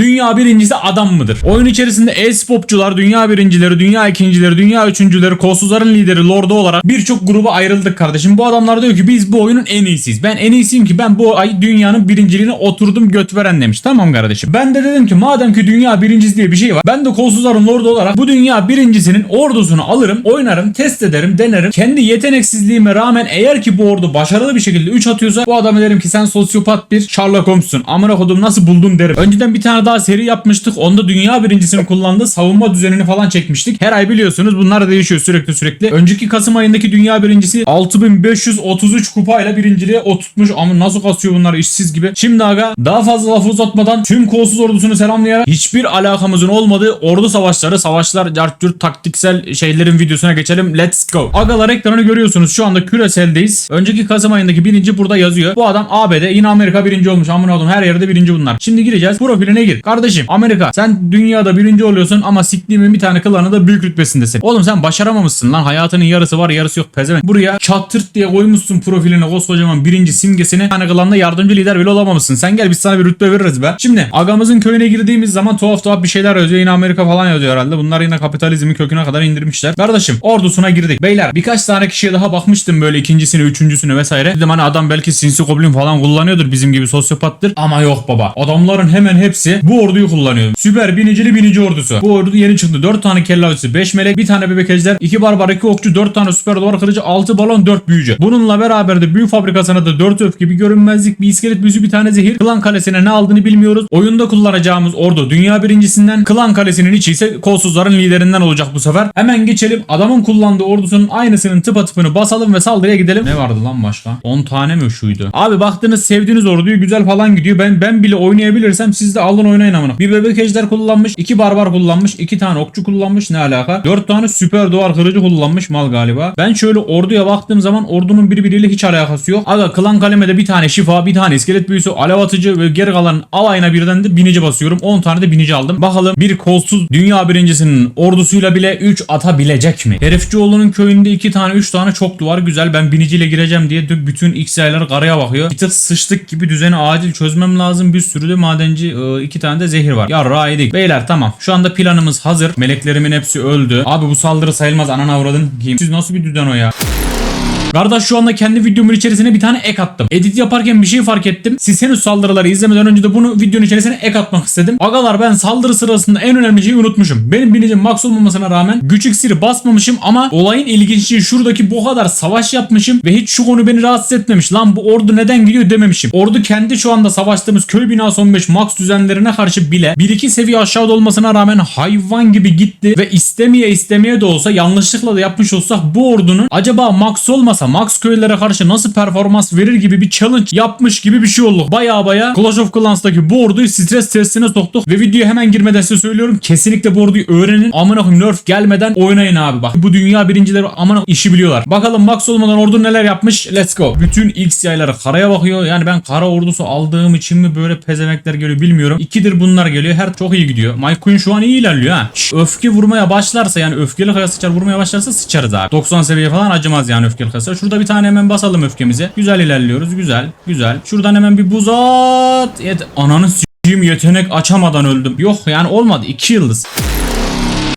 Dünya birincisi adam mıdır? Oyun içerisinde e-spopçular, dünya birincileri, dünya ikincileri, dünya üçüncüleri, kolsuzların lideri, lordu olarak birçok gruba ayrıldık kardeşim. Bu adamlar diyor ki biz bu oyunun en iyisiyiz. Ben en iyisiyim ki ben bu ay dünyanın birinciliğine oturdum göt veren demiş. Tamam kardeşim. Ben de dedim ki madem ki dünya birincisi diye bir şey var. Ben de kolsuzların lordu olarak bu dünya birincisinin ordusunu alırım, oynarım, test ederim, denerim. Kendi yeteneksizliğime rağmen eğer ki bu ordu başarılı bir şekilde 3 atıyorsa bu adama derim ki sen sosyopat bir Sherlock Holmes'sun. Amına kodum nasıl buldun derim. Önceden bir tane daha seri yapmıştık. Onda dünya birincisinin kullandığı savunma düzenini falan çekmiştik. Her ay biliyorsunuz bunlar değişiyor sürekli sürekli. Önceki Kasım ayındaki dünya birincisi 6533 kupayla birinciliğe oturtmuş. Ama nasıl kasıyor bunlar işsiz gibi. Şimdi aga daha fazla lafı uzatmadan tüm kolsuz ordusunu selamlayarak hiçbir alakamızın olmadığı ordu savaşları, savaşlar, cartcurt taktiksel şeylerin videosuna geçelim. Let's go. Agalar ekranı görüyorsunuz. Şu anda küreseldeyiz. Önceki Kasım ayındaki birinci burada yazıyor. Bu adam ABD yine Amerika birinci olmuş. Amına oğlum her yerde birinci bunlar. Şimdi gireceğiz. Profiline gir. Kardeşim Amerika sen dünyada birinci oluyorsun ama siktiğimin bir tane klanı da büyük rütbesindesin. Oğlum sen başaramamışsın lan. Hayatının yarısı var yarısı yok pezevenk. Buraya çatırt diye koymuşsun profiline koskocaman birinci simgesini. Bir tane klanda yardımcı lider bile olamamışsın. Sen gel biz sana bir rütbe veririz be. Şimdi agamızın köyüne girdiğimiz zaman tuhaf tuhaf bir şeyler yazıyor. Yine Amerika falan yazıyor herhalde. Bunlar yine kapitalizmin köküne kadar indirmişler. Kardeşim ordusuna girdik. Beyler birkaç tane kişiye daha bakmıştım böyle ikincisini, üçüncüsünü vesaire. Dedim hani adam belki sinsi goblin falan kullanıyordur bizim gibi sosyopattır. Ama yok baba. Adamların hemen hepsi bu orduyu kullanıyor. Süper binicili binici ordusu. Bu ordu yeni çıktı. 4 tane kelle avcısı, 5 melek, bir tane bebek ejder, 2 barbar, 2 okçu, 4 tane süper duvar kırıcı, 6 balon, 4 büyücü. Bununla beraber de büyü fabrikasına da 4 öfke, bir görünmezlik, bir iskelet büyüsü, bir tane zehir. Klan kalesine ne aldığını bilmiyoruz. Oyunda kullanacağımız ordu dünya birincisinden, klan kalesinin içi ise kolsuzların liderinden olacak bu sefer. Hemen geçelim. Adamın kullandığı ordusunun aynısının tıpatıpını basalım ve saldırıya gidelim. Ne vardı lan başka? 10 tane mi şuydu? Abi baktınız sevdiğiniz orduyu güzel falan gidiyor. Ben ben bile oynayabilirsem siz de alın oynayın amına. Bir bebek ejder kullanmış, iki barbar kullanmış, iki tane okçu kullanmış ne alaka? Dört tane süper duvar kırıcı kullanmış mal galiba. Ben şöyle orduya baktığım zaman ordunun birbiriyle hiç alakası yok. Aga klan kalemede bir tane şifa, bir tane iskelet büyüsü, alev atıcı ve geri kalan alayına birden de binici basıyorum. 10 tane de binici aldım. Bakalım bir kolsuz dünya birincisinin ordusuyla bile 3 atabilecek mi? Herifçioğlu'nun köyünde 2 tane 3 tane çok duvar güzel. Ben biniciyle gireceğim diye bütün X yayları karaya bakıyor. Bir tık sıçtık gibi düzeni acil çözmem lazım. Bir sürü de madenci 2 tane de zehir var. Ya yedik. Beyler tamam. Şu anda planımız hazır. Meleklerimin hepsi öldü. Abi bu saldırı sayılmaz. Ananı avradın. Siz nasıl bir düzen o ya? Kardeş şu anda kendi videomun içerisine bir tane ek attım. Edit yaparken bir şey fark ettim. Siz henüz saldırıları izlemeden önce de bunu videonun içerisine ek atmak istedim. Agalar ben saldırı sırasında en önemli şeyi unutmuşum. Benim binicim max olmamasına rağmen güç iksiri basmamışım ama olayın ilginçliği şuradaki bu kadar savaş yapmışım ve hiç şu konu beni rahatsız etmemiş. Lan bu ordu neden gidiyor dememişim. Ordu kendi şu anda savaştığımız köy binası 15 max düzenlerine karşı bile 1-2 seviye aşağıda olmasına rağmen hayvan gibi gitti ve istemeye istemeye de olsa yanlışlıkla da yapmış olsak bu ordunun acaba max olmasa Max köylere karşı nasıl performans verir gibi bir challenge yapmış gibi bir şey oldu. Baya baya Clash of Clans'taki bu orduyu stres testine soktuk ve videoya hemen girmeden size söylüyorum. Kesinlikle bu orduyu öğrenin. Amına nerf gelmeden oynayın abi bak. Bu dünya birincileri amına işi biliyorlar. Bakalım Max olmadan ordu neler yapmış. Let's go. Bütün X yayları karaya bakıyor. Yani ben kara ordusu aldığım için mi böyle pezemekler geliyor bilmiyorum. İkidir bunlar geliyor. Her çok iyi gidiyor. My Queen şu an iyi ilerliyor ha. Şş, öfke vurmaya başlarsa yani öfkeli kaya sıçar vurmaya başlarsa sıçarız abi. 90 seviye falan acımaz yani öfkeli kaya. Şurada bir tane hemen basalım öfkemizi. Güzel ilerliyoruz. Güzel. Güzel. Şuradan hemen bir buz at. Yet Ananı s**eyim yetenek açamadan öldüm. Yok yani olmadı. 2 yıldız.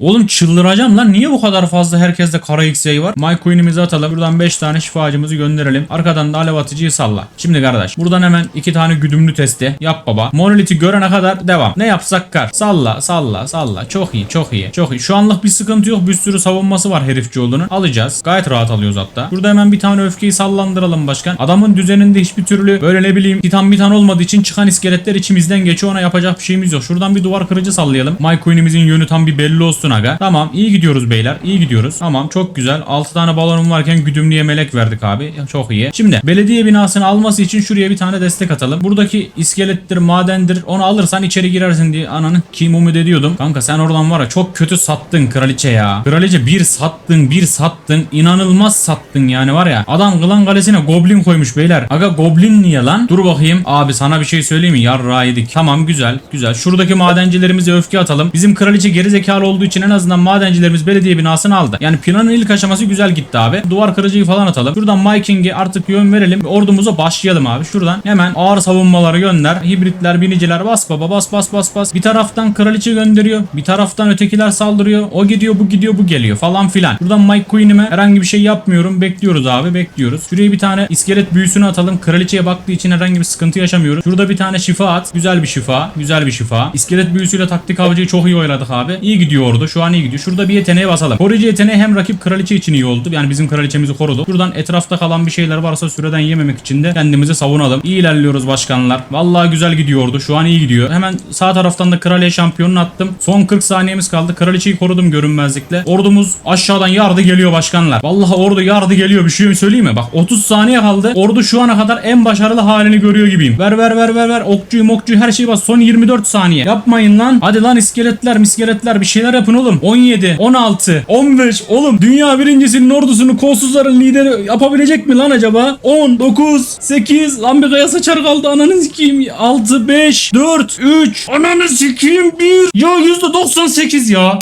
Oğlum çıldıracağım lan. Niye bu kadar fazla herkeste kara X-ray var? My Queen'imizi atalım. Buradan 5 tane şifacımızı gönderelim. Arkadan da alev atıcıyı salla. Şimdi kardeş. Buradan hemen 2 tane güdümlü testi. Yap baba. Monolith'i görene kadar devam. Ne yapsak kar. Salla salla salla. Çok iyi çok iyi. Çok iyi. Şu anlık bir sıkıntı yok. Bir sürü savunması var herifçi olduğunu. Alacağız. Gayet rahat alıyoruz hatta. Burada hemen bir tane öfkeyi sallandıralım başkan. Adamın düzeninde hiçbir türlü böyle ne bileyim titan bir tane olmadığı için çıkan iskeletler içimizden geçiyor. Ona yapacak bir şeyimiz yok. Şuradan bir duvar kırıcı sallayalım. My Queen'imizin yönü tam bir belli olsun aga. Tamam iyi gidiyoruz beyler. iyi gidiyoruz. Tamam çok güzel. 6 tane balonum varken güdümlüye melek verdik abi. Çok iyi. Şimdi belediye binasını alması için şuraya bir tane destek atalım. Buradaki iskelettir, madendir. Onu alırsan içeri girersin diye ananı kim umut ediyordum. Kanka sen oradan var ya çok kötü sattın kraliçe ya. Kraliçe bir sattın bir sattın. inanılmaz sattın yani var ya. Adam klan kalesine goblin koymuş beyler. Aga goblin niye lan? Dur bakayım. Abi sana bir şey söyleyeyim mi? Yarra yedik. Tamam güzel güzel. Şuradaki madencilerimize öfke atalım. Bizim kraliçe geri zekalı olduğu için en azından madencilerimiz belediye binasını aldı. Yani planın ilk aşaması güzel gitti abi. Duvar kırıcıyı falan atalım. Şuradan Miking'e artık yön verelim. Ordumuza başlayalım abi. Şuradan hemen ağır savunmaları gönder. Hibritler, biniciler bas baba bas bas bas bas. Bir taraftan kraliçe gönderiyor. Bir taraftan ötekiler saldırıyor. O gidiyor bu gidiyor bu geliyor falan filan. Buradan Mike Queen'ime herhangi bir şey yapmıyorum. Bekliyoruz abi bekliyoruz. Şuraya bir tane iskelet büyüsünü atalım. Kraliçeye baktığı için herhangi bir sıkıntı yaşamıyoruz. Şurada bir tane şifa at. Güzel bir şifa. Güzel bir şifa. İskelet büyüsüyle taktik avcıyı çok iyi oynadık abi. İyi gidiyordu. Şu an iyi gidiyor. Şurada bir yeteneğe basalım. Koruyucu yeteneği hem rakip kraliçe için iyi oldu. Yani bizim kraliçemizi korudu. Buradan etrafta kalan bir şeyler varsa süreden yememek için de kendimizi savunalım. İyi ilerliyoruz başkanlar. Vallahi güzel gidiyordu. Şu an iyi gidiyor. Hemen sağ taraftan da kraliçe şampiyonunu attım. Son 40 saniyemiz kaldı. Kraliçeyi korudum görünmezlikle. Ordumuz aşağıdan yardı geliyor başkanlar. Vallahi ordu yardı geliyor. Bir şey söyleyeyim mi? Bak 30 saniye kaldı. Ordu şu ana kadar en başarılı halini görüyor gibiyim. Ver ver ver ver ver. Okçuyu mokçuyu her şeyi bas. Son 24 saniye. Yapmayın lan. Hadi lan iskeletler miskeletler bir şeyler yapın oğlum. 17, 16, 15. Oğlum dünya birincisinin ordusunu kolsuzların lideri yapabilecek mi lan acaba? 10, 9, 8. Lan bir kaya saçar kaldı. Ananı sikeyim. 6, 5, 4, 3. Ananı sikeyim 1. Ya %98 ya.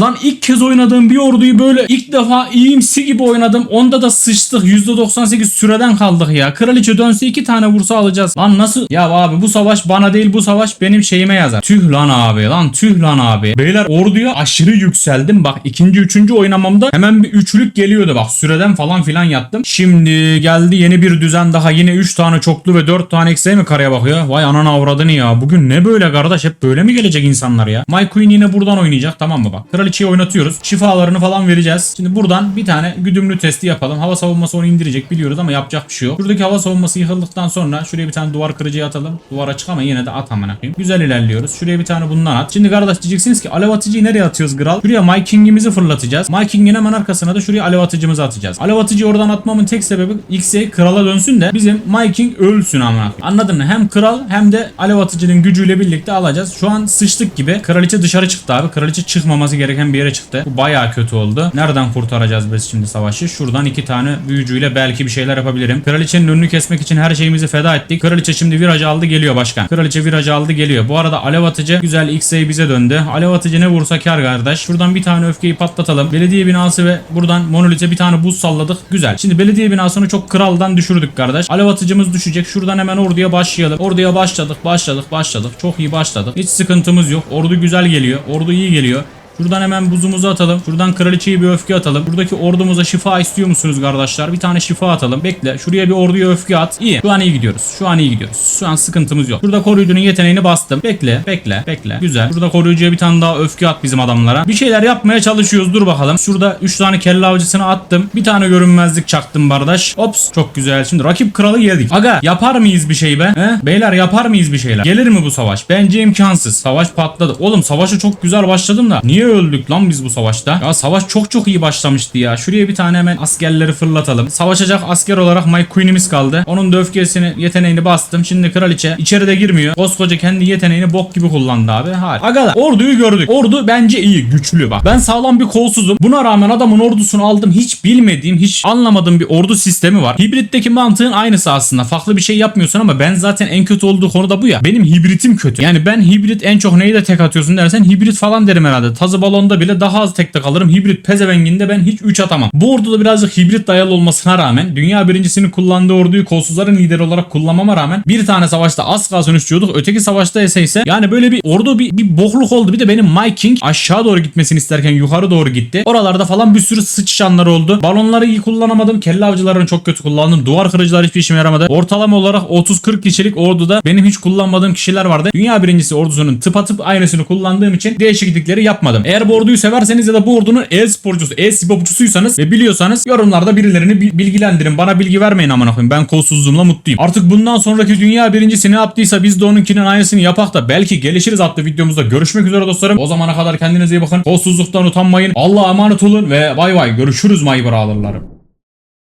Lan ilk kez oynadığım bir orduyu böyle ilk defa iyimsi gibi oynadım. Onda da sıçtık. %98 süreden kaldık ya. Kraliçe dönse iki tane vursa alacağız. Lan nasıl? Ya abi bu savaş bana değil bu savaş benim şeyime yazar. Tüh lan abi lan tüh lan abi. Beyler orduya aşırı yükseldim. Bak ikinci üçüncü oynamamda hemen bir üçlük geliyordu. Bak süreden falan filan yattım. Şimdi geldi yeni bir düzen daha. Yine 3 tane çoklu ve 4 tane eksiğe mi karaya bakıyor? Vay anana avradını ya. Bugün ne böyle kardeş? Hep böyle mi gelecek insanlar ya? My Queen yine buradan oynayacak tamam mı bak. Kraliçeyi oynatıyoruz. Şifalarını falan vereceğiz. Şimdi buradan bir tane güdümlü testi yapalım. Hava savunması onu indirecek biliyoruz ama yapacak bir şey yok. Buradaki hava savunması yıkıldıktan sonra şuraya bir tane duvar kırıcıyı atalım. Duvar açık ama yine de at amına koyayım. Güzel ilerliyoruz. Şuraya bir tane bundan at. Şimdi kardeş diyeceksiniz ki alev atıcıyı nereye atıyoruz Gral? Şuraya My King'imizi fırlatacağız. My King'in hemen arkasına da şuraya alev atıcımızı atacağız. Alev atıcıyı oradan atmamın tek sebebi X'e krala dönsün de bizim My King ölsün amına koyayım. Anladın mı? Hem kral hem de alev atıcının gücüyle birlikte alacağız. Şu an sıçtık gibi. Kraliçe dışarı çıktı abi. Kraliçe çıkmaması gereken bir yere çıktı. Bu bayağı kötü oldu. Nereden kurtaracağız biz şimdi savaşı? Şuradan iki tane büyücüyle belki bir şeyler yapabilirim. Kraliçenin önünü kesmek için her şeyimizi feda ettik. Kraliçe şimdi virajı aldı geliyor başkan. Kraliçe virajı aldı geliyor. Bu arada alev atıcı güzel X'e bize döndü. Alev atıcı ne vursa kar kardeş. Şuradan bir tane öfkeyi patlatalım. Belediye binası ve buradan monolite bir tane buz salladık. Güzel. Şimdi belediye binasını çok kraldan düşürdük kardeş. Alev atıcımız düşecek. Şuradan hemen orduya başlayalım. Orduya başladık, başladık, başladık. Çok iyi başladık. Hiç sıkıntımız yok. Ordu güzel geliyor. Ordu iyi geliyor. Şuradan hemen buzumuzu atalım. Şuradan kraliçeyi bir öfke atalım. Buradaki ordumuza şifa istiyor musunuz kardeşler? Bir tane şifa atalım. Bekle. Şuraya bir orduya öfke at. İyi. Şu an iyi gidiyoruz. Şu an iyi gidiyoruz. Şu an sıkıntımız yok. Şurada koruyucunun yeteneğini bastım. Bekle. Bekle. Bekle. Güzel. Şurada koruyucuya bir tane daha öfke at bizim adamlara. Bir şeyler yapmaya çalışıyoruz. Dur bakalım. Şurada 3 tane kelle avcısını attım. Bir tane görünmezlik çaktım kardeş. Ops. Çok güzel. Şimdi rakip kralı yedik. Aga yapar mıyız bir şey be? He? Beyler yapar mıyız bir şeyler? Gelir mi bu savaş? Bence imkansız. Savaş patladı. Oğlum savaşa çok güzel başladım da. Niye öldük lan biz bu savaşta? Ya savaş çok çok iyi başlamıştı ya. Şuraya bir tane hemen askerleri fırlatalım. Savaşacak asker olarak My Queen'imiz kaldı. Onun da öfkesini, yeteneğini bastım. Şimdi kraliçe içeride girmiyor. Koskoca kendi yeteneğini bok gibi kullandı abi. Harika. Agalar orduyu gördük. Ordu bence iyi, güçlü bak. Ben sağlam bir kolsuzum. Buna rağmen adamın ordusunu aldım. Hiç bilmediğim, hiç anlamadığım bir ordu sistemi var. Hibritteki mantığın aynısı aslında. Farklı bir şey yapmıyorsun ama ben zaten en kötü olduğu konu da bu ya. Benim hibritim kötü. Yani ben hibrit en çok neyi de tek atıyorsun dersen hibrit falan derim herhalde. Tazı balonda bile daha az tekte kalırım. Hibrit pezevenginde ben hiç 3 atamam. Bu orduda birazcık hibrit dayalı olmasına rağmen dünya birincisinin kullandığı orduyu kolsuzların lideri olarak kullanmama rağmen bir tane savaşta az kalsın düşüyorduk. Öteki savaşta ise ise yani böyle bir ordu bir, bir bokluk oldu. Bir de benim My King aşağı doğru gitmesini isterken yukarı doğru gitti. Oralarda falan bir sürü sıçışanlar oldu. Balonları iyi kullanamadım. Kelle avcılarını çok kötü kullandım. Duvar kırıcılar hiçbir işime yaramadı. Ortalama olarak 30-40 kişilik orduda benim hiç kullanmadığım kişiler vardı. Dünya birincisi ordusunun tıpatıp aynısını kullandığım için değişiklikleri yapmadım. Eğer bu orduyu severseniz ya da bu ordunun e-sporcusu, e-spopçusuysanız ve biliyorsanız yorumlarda birilerini bi- bilgilendirin. Bana bilgi vermeyin amına koyayım. Ben kolsuzluğumla mutluyum. Artık bundan sonraki dünya birincisi ne yaptıysa biz de onunkinin aynısını yapak da belki gelişiriz adlı videomuzda. Görüşmek üzere dostlarım. O zamana kadar kendinize iyi bakın. Kolsuzluktan utanmayın. Allah'a emanet olun ve bay bay. Görüşürüz my brotherlarım.